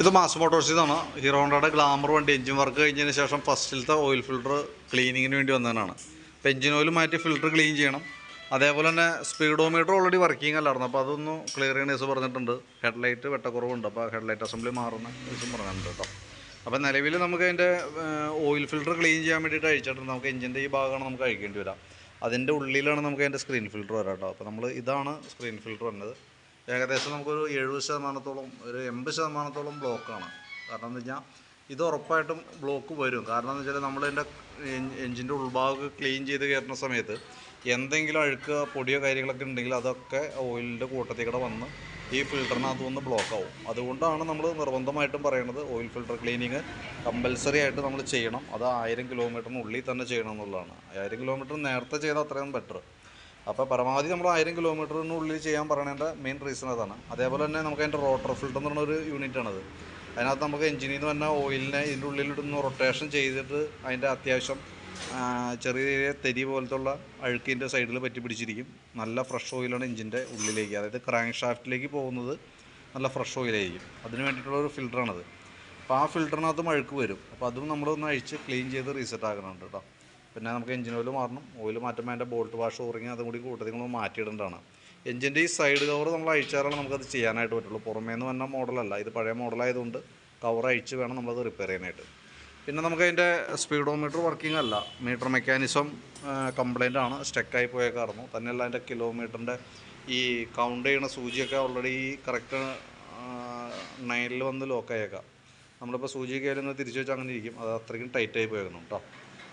ഇത് മാസ് മോട്ടോഴ്സിൽ നിന്നാണ് ഹീറോ ഹോണ്ടയുടെ ഗ്ലാമർ വണ്ടി. എഞ്ചിൻ വർക്ക് കഴിഞ്ഞതിന് ശേഷം ഫസ്റ്റിലത്തെ ഓയിൽ ഫിൽട്ടർ ക്ലീനിങ്ങിന് വേണ്ടി വന്നതാണ് അപ്പോൾ എഞ്ചിൻ ഓയിൽ മാറ്റി ഫിൽട്ടർ ക്ലീൻ ചെയ്യണം. അതേപോലെ തന്നെ സ്പീഡോമീറ്റർ ഓൾറെഡി വർക്കിംഗ് അല്ലായിരുന്നു. അപ്പോൾ അതൊന്ന് ക്ലിയർ ചെയ്യണ ദിവസം പറഞ്ഞിട്ടുണ്ട്. ഹെഡ്ലൈറ്റ് വെട്ടക്കുറവുണ്ട്. അപ്പോൾ ഹെഡ്ലൈറ്റ് അസംബ്ലി മാറുന്ന ദിവസം പറഞ്ഞിട്ടുണ്ട് കേട്ടോ. അപ്പോൾ നിലവിൽ നമുക്ക് അതിന്റെ ഓയിൽ ഫിൽട്ടർ ക്ലീൻ ചെയ്യാൻ വേണ്ടിയിട്ട് അഴിച്ചിട്ടുണ്ട്. നമുക്ക് എഞ്ചിന്റെ ഈ ഭാഗമാണ് നമുക്ക് അഴിക്കേണ്ടി വരാം. അതിന്റെ ഉള്ളിലാണ് നമുക്ക് അതിന്റെ സ്ക്രീൻ ഫിൽട്ടർ വരാം കേട്ടോ. അപ്പോൾ നമ്മൾ ഇതാണ് സ്ക്രീൻ ഫിൽട്ടർ വന്നത്. ഏകദേശം നമുക്കൊരു എഴുപത് ശതമാനത്തോളം ഒരു എൺപത് ശതമാനത്തോളം ബ്ലോക്കാണ്. കാരണം എന്ന് വെച്ചാൽ ഇത് ഉറപ്പായിട്ടും ബ്ലോക്ക് വരും. കാരണം എന്ന് വെച്ചാൽ നമ്മളതിന്റെ എഞ്ചിന്റെ ഉൾഭാഗം ക്ലീൻ ചെയ്ത് കയറുന്ന സമയത്ത് എന്തെങ്കിലും അഴുക്ക് പൊടിയോ കാര്യങ്ങളൊക്കെ ഉണ്ടെങ്കിൽ അതൊക്കെ ഓയിലിന്റെ കൂട്ടത്തിൽ കൂടെ വന്ന് ഈ ഫിൽറ്ററിനകത്ത് വന്ന് ബ്ലോക്ക് ആവും അതുകൊണ്ടാണ് നമ്മൾ നിർബന്ധമായിട്ടും പറയുന്നത് ഓയിൽ ഫിൽട്ടർ ക്ലീനിങ് കമ്പൽസറി ആയിട്ട് നമ്മൾ ചെയ്യണം. അത് ആയിരം കിലോമീറ്ററിനുള്ളിൽ തന്നെ ചെയ്യണം എന്നുള്ളതാണ്. ആയിരം കിലോമീറ്റർ നേരത്തെ ചെയ്താൽ അത്രയും ബെറ്റർ അപ്പോൾ പരമാവധി നമ്മൾ ആയിരം കിലോമീറ്ററിനുള്ളിൽ ചെയ്യാൻ പറയേണ്ട മെയിൻ റീസൺ അതാണ്. അതേപോലെ തന്നെ നമുക്ക് അതിന്റെ റോട്ടർ ഫിൽട്ടർ എന്ന് പറഞ്ഞൊരു യൂണിറ്റാണത് അതിനകത്ത് നമുക്ക് എഞ്ചിനിൽ നിന്ന് തന്നെ ഓയിലിനെ ഇതിന്റെ ഉള്ളിലിടുന്ന റൊട്ടേഷൻ ചെയ്തിട്ട് അതിന്റെ അത്യാവശ്യം ചെറിയ ചെറിയ തെരി പോലത്തുള്ള അഴുക്കിന്റെ സൈഡിൽ പറ്റി പിടിച്ചിരിക്കും. നല്ല ഫ്രഷ് ഓയിലാണ് എഞ്ചിന്റെ ഉള്ളിലേക്ക്. അതായത് ക്രാങ്ക് ഷാഫ്റ്റിലേക്ക് പോകുന്നത് നല്ല ഫ്രഷ് ഓയിലായിരിക്കും അതിന് വേണ്ടിയിട്ടുള്ള ഒരു ഫിൽറ്ററാണത് അപ്പോൾ ആ ഫിൽറ്ററിനകത്തും അഴുക്ക് വരും. അപ്പോൾ അതും നമ്മളൊന്ന് അഴിച്ച് ക്ലീൻ ചെയ്ത് റീസെറ്റ് ആക്കണുണ്ട് കേട്ടോ പിന്നെ നമുക്ക് എഞ്ചിൻ ഓയിൽ മാറണം ഓയിൽ മാറ്റുമ്പോൾ അതിന്റെ ബോൾട്ട് വാഷ് ഉറങ്ങി അതും കൂടി കൂട്ടത്തിൽ നമ്മൾ മാറ്റിയിടേണ്ടതാണ്. എഞ്ചിന്റെ ഈ സൈഡ് കവർ നമ്മൾ അഴിച്ചാലാണ് നമുക്കത് ചെയ്യാനായിട്ട് പറ്റുള്ളൂ. പുറമേ നിന്ന് വന്ന മോഡലല്ല ഇത് പഴയ മോഡലായതുകൊണ്ട് കവർ അഴിച്ച് വേണം നമ്മളത് റിപ്പയർ ചെയ്യാനായിട്ട്. പിന്നെ നമുക്ക് അതിന്റെ സ്പീഡോമീറ്റർ വർക്കിംഗ് അല്ല മീറ്റർ മെക്കാനിസം കംപ്ലൈന്റ് ആണ്. സ്റ്റക്കായി പോയേക്കായിരുന്നു തന്നെയല്ല അതിന്റെ കിലോമീറ്ററിന്റെ ഈ കൗണ്ട് ചെയ്യണ സൂചിയൊക്കെ ഓൾറെഡി കറക്റ്റ് നയനിൽ വന്ന് ലോക്കായേക്കാം നമ്മളിപ്പോൾ സൂചി കയ്യിൽ തിരിച്ചു വെച്ചാൽ അങ്ങനെ ഇരിക്കും. അത് അത്രയ്ക്കും ടൈറ്റായി പോയിരുന്നു കേട്ടോ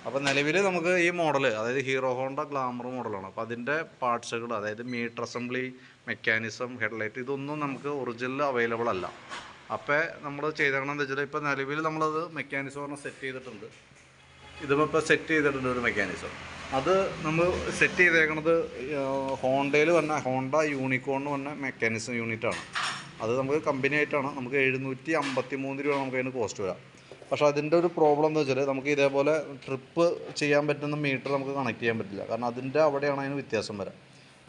അപ്പോൾ നിലവിൽ നമുക്ക് ഈ മോഡൽ അതായത് ഹീറോ ഹോണ്ട ഗ്ലാമർ മോഡലാണ്. അപ്പോൾ അതിന്റെ പാർട്സുകൾ അതായത് മീറ്റർ അസംബ്ലി മെക്കാനിസം ഹെഡ്ലൈറ്റ് ഇതൊന്നും നമുക്ക് ഒറിജിനൽ അവൈലബിൾ അല്ല. അപ്പോൾ നമ്മൾ ചെയ്തേക്കണമെന്ന് വെച്ചാൽ ഇപ്പോൾ നിലവിൽ നമ്മളത് മെക്കാനിസം പറഞ്ഞാൽ സെറ്റ് ചെയ്തിട്ടുണ്ട്. ഇതിപ്പോൾ ഇപ്പോൾ സെറ്റ് ചെയ്തിട്ടുണ്ട് ഒരു മെക്കാനിസം. അത് നമ്മൾ സെറ്റ് ചെയ്തേക്കണത് ഹോണ്ടയിൽ വന്ന ഹോണ്ട യൂണിക്കോണിന് വന്ന മെക്കാനിസം യൂണിറ്റാണ്. അത് നമുക്ക് കമ്പനി ആയിട്ടാണ്. നമുക്ക് എഴുന്നൂറ്റി അമ്പത്തി മൂന്ന് രൂപ നമുക്ക് അതിന് കോസ്റ്റ് വരാം. പക്ഷേ അതിന്റെ ഒരു പ്രോബ്ലം എന്ന് വെച്ചാൽ നമുക്ക് ഇതേപോലെ ട്രിപ്പ് ചെയ്യാൻ പറ്റുന്ന മീറ്റർ നമുക്ക് കണക്ട് ചെയ്യാൻ പറ്റില്ല. കാരണം അതിന്റെ അവിടെയാണ് അതിന് വ്യത്യാസം വരാം.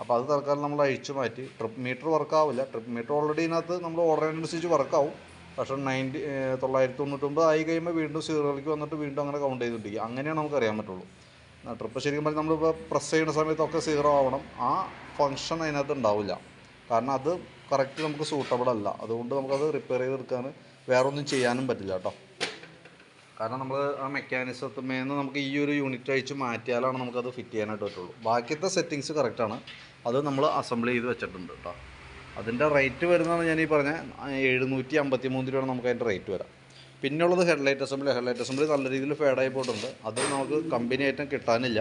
അപ്പോൾ അത് തൽക്കാലം നമ്മൾ അഴിച്ചു മാറ്റി. ട്രിപ്പ് മീറ്റർ വർക്കാവില്ല ട്രിപ്പ് മീറ്റർ ഓൾറെഡി ഇതിനകത്ത് നമ്മൾ ഓർഡറിനനുസരിച്ച് വർക്കാവും പക്ഷേ നയന്റി തൊള്ളായിരത്തി തൊണ്ണൂറ്റൊമ്പത് ആയി കഴിയുമ്പോൾ വീണ്ടും സീറോയിലേക്ക് വന്നിട്ട് വീണ്ടും അങ്ങനെ കൗണ്ട് ചെയ്തുകൊണ്ടിരിക്കും. അങ്ങനെയാണ് നമുക്ക് അറിയാൻ പറ്റുള്ളൂ ട്രിപ്പ് ശരിക്കും പറഞ്ഞാൽ നമ്മളിപ്പോൾ പ്രസ് ചെയ്യുന്ന സമയത്തൊക്കെ സീറോ ആവണം. ആ ഫങ്ഷൻ അതിനകത്ത് ഉണ്ടാവില്ല. കാരണം അത് കറക്റ്റ് നമുക്ക് സൂട്ടബിൾ അല്ല. അതുകൊണ്ട് നമുക്കത് റിപ്പയർ ചെയ്തെടുക്കാൻ വേറെ ഒന്നും ചെയ്യാനും പറ്റില്ല കേട്ടോ. കാരണം നമ്മൾ ആ മെക്കാനിസത്തുമേന്ന് നമുക്ക് ഈ ഒരു യൂണിറ്റ് അഴിച്ച് മാറ്റിയാലാണ് നമുക്കത് ഫിറ്റ് ചെയ്യാനായിട്ട് പറ്റുള്ളൂ. ബാക്കിയത്തെ സെറ്റിങ്സ് കറക്റ്റാണ് അത് നമ്മൾ അസംബിൾ ചെയ്ത് വെച്ചിട്ടുണ്ട് കേട്ടോ അതിന്റെ റേറ്റ് വരുന്നതാണ് ഞാൻ ഈ പറഞ്ഞ എഴുന്നൂറ്റി അമ്പത്തി മൂന്ന് രൂപയാണ് നമുക്ക് അതിന്റെ റേറ്റ് വരാം. പിന്നുള്ളത് ഹെഡ്ലൈറ്റ് അസംബ്ലി ഹെഡ്ലൈറ്റ് അസംബ്ലി നല്ല രീതിയിൽ ഫേഡായി പോയിട്ടുണ്ട്. അത് നമുക്ക് കമ്പനി ഐറ്റം കിട്ടാനില്ല.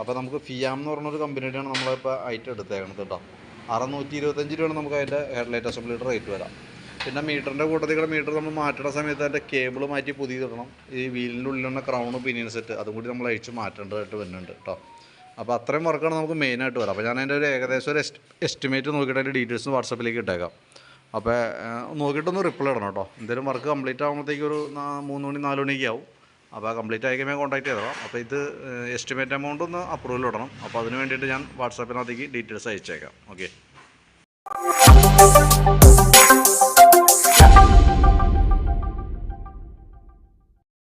അപ്പോൾ നമുക്ക് ഫിയാം എന്ന് പറഞ്ഞൊരു കമ്പനിയുടെയാണ് നമ്മളിപ്പോൾ ഐറ്റം എടുത്തേക്കണത് കേട്ടോ അറുന്നൂറ്റി ഇരുപത്തഞ്ച് രൂപയാണ് നമുക്ക് അതിന്റെ ഹെഡ്ലൈറ്റ് അസംബ്ലിയുടെ റേറ്റ് വരാം. പിന്നെ മീറ്ററിന്റെ കൂട്ടത്തിൽ മീറ്റർ നമ്മൾ മാറ്റുന്ന സമയത്ത് അതിന്റെ കേബിൾ മാറ്റി പുതിയതിടണം. ഈ വീലിന്റെ ഉള്ളിലുള്ള ക്രൗണ് പിനിയൻ സെറ്റ് അതും കൂടി നമ്മൾ അഴിച്ച് മാറ്റേണ്ടതായിട്ട് വരുന്നുണ്ട് കേട്ടോ അപ്പോൾ അത്രയും വർക്കാണ് നമുക്ക് മെയിനായിട്ട് വരാം. അപ്പോൾ ഞാൻ അതിന്റെ ഒരു ഏകദേശം ഒരു എസ്റ്റിമേറ്റ് നോക്കിയിട്ട് അതിന്റെ ഡീറ്റെയിൽസ് വാട്സപ്പിലേക്ക് ഇട്ടേക്കാം. അപ്പോൾ നോക്കിയിട്ടൊന്ന് റിപ്ലൈ ഇടണം കേട്ടോ എന്തെങ്കിലും വർക്ക് കംപ്ലീറ്റ് ആകുമ്പോഴത്തേക്ക് ഒരു മൂന്ന് മണി നാല് മണിക്ക് ആവും. അപ്പോൾ കംപ്ലീറ്റ് ആയി കഴിയുമ്പോൾ കോൺടാക്ട് ചെയ്തോളാം അപ്പോൾ ഇത് എസ്റ്റിമേറ്റ് എമൗണ്ട് ഒന്ന് അപ്രൂവൽ ഇടണം. അപ്പോൾ അതിന് വേണ്ടിയിട്ട് ഞാൻ വാട്സാപ്പിനകത്തേക്ക് ഡീറ്റെയിൽസ് അയച്ചേക്കാം. ഓക്കെ